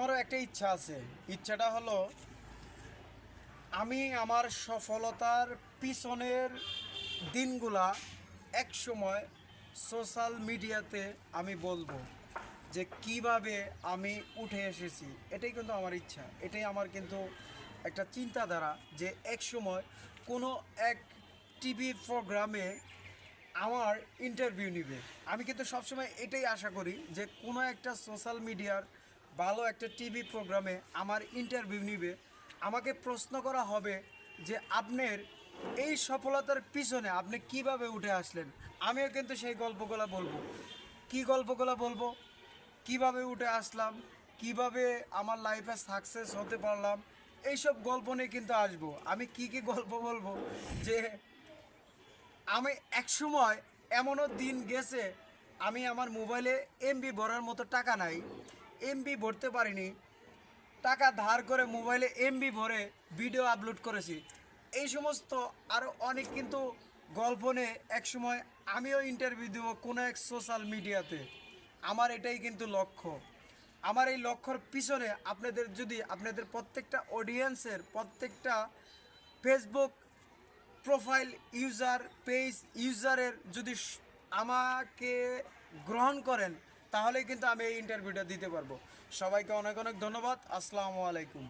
আমারও একটা ইচ্ছা আছে। ইচ্ছাটা হলো আমি আমার সফলতার পিছনের দিনগুলা এক সময় সোশ্যাল মিডিয়াতে আমি বলব যে কীভাবে আমি উঠে এসেছি, এটাই কিন্তু আমার ইচ্ছা। এটাই আমার কিন্তু একটা চিন্তাধারা যে এক সময় কোনো এক টিভি প্রোগ্রামে আমার ইন্টারভিউ নিবে। আমি কিন্তু সবসময় এটাই আশা করি যে কোনো একটা সোশ্যাল মিডিয়ার ভালো একটা টিভি প্রোগ্রামে আমার ইন্টারভিউ নিবে। আমাকে প্রশ্ন করা হবে যে আপনার এই সফলতার পিছনে আপনি কীভাবে উঠে আসলেন? আমিও কিন্তু সেই গল্পগুলো বলব। কি গল্পগুলো বলব? কীভাবে উঠে আসলাম? কীভাবে আমার লাইফে সাকসেস হতে পারলাম? এইসব গল্প নিয়ে কিন্তু আসব। আমি কি কি গল্প বলব? যে আমি একসময় এমনও দিন গেছে, আমি আমার মোবাইলে এমবি ভরার মতো টাকা নাই। এমবি ভরতে পারিনি। টাকা ধার করে মোবাইলে এমবি ভরে ভিডিও আপলোড করেছি। এই সমস্ত আরও অনেক কিন্তু গল্প নিয়ে একসময় আমিও ইন্টারভিউ দেব কোনো এক সোশ্যাল মিডিয়াতে আমার এটাই কিন্তু লক্ষ্য। আমার এই লক্ষ্যর পিছনে আপনাদের যদি আপনাদের প্রত্যেকটা অডিয়েন্সের প্রত্যেকটা ফেসবুক প্রোফাইল ইউজার পেজ ইউজারের যদি আমাকে গ্রহণ করেন তাহলে কিন্তু আমি এই ইন্টারভিউটা দিতে পারব। সবাইকে অনেক অনেক ধন্যবাদ। আসসালামু আলাইকুম।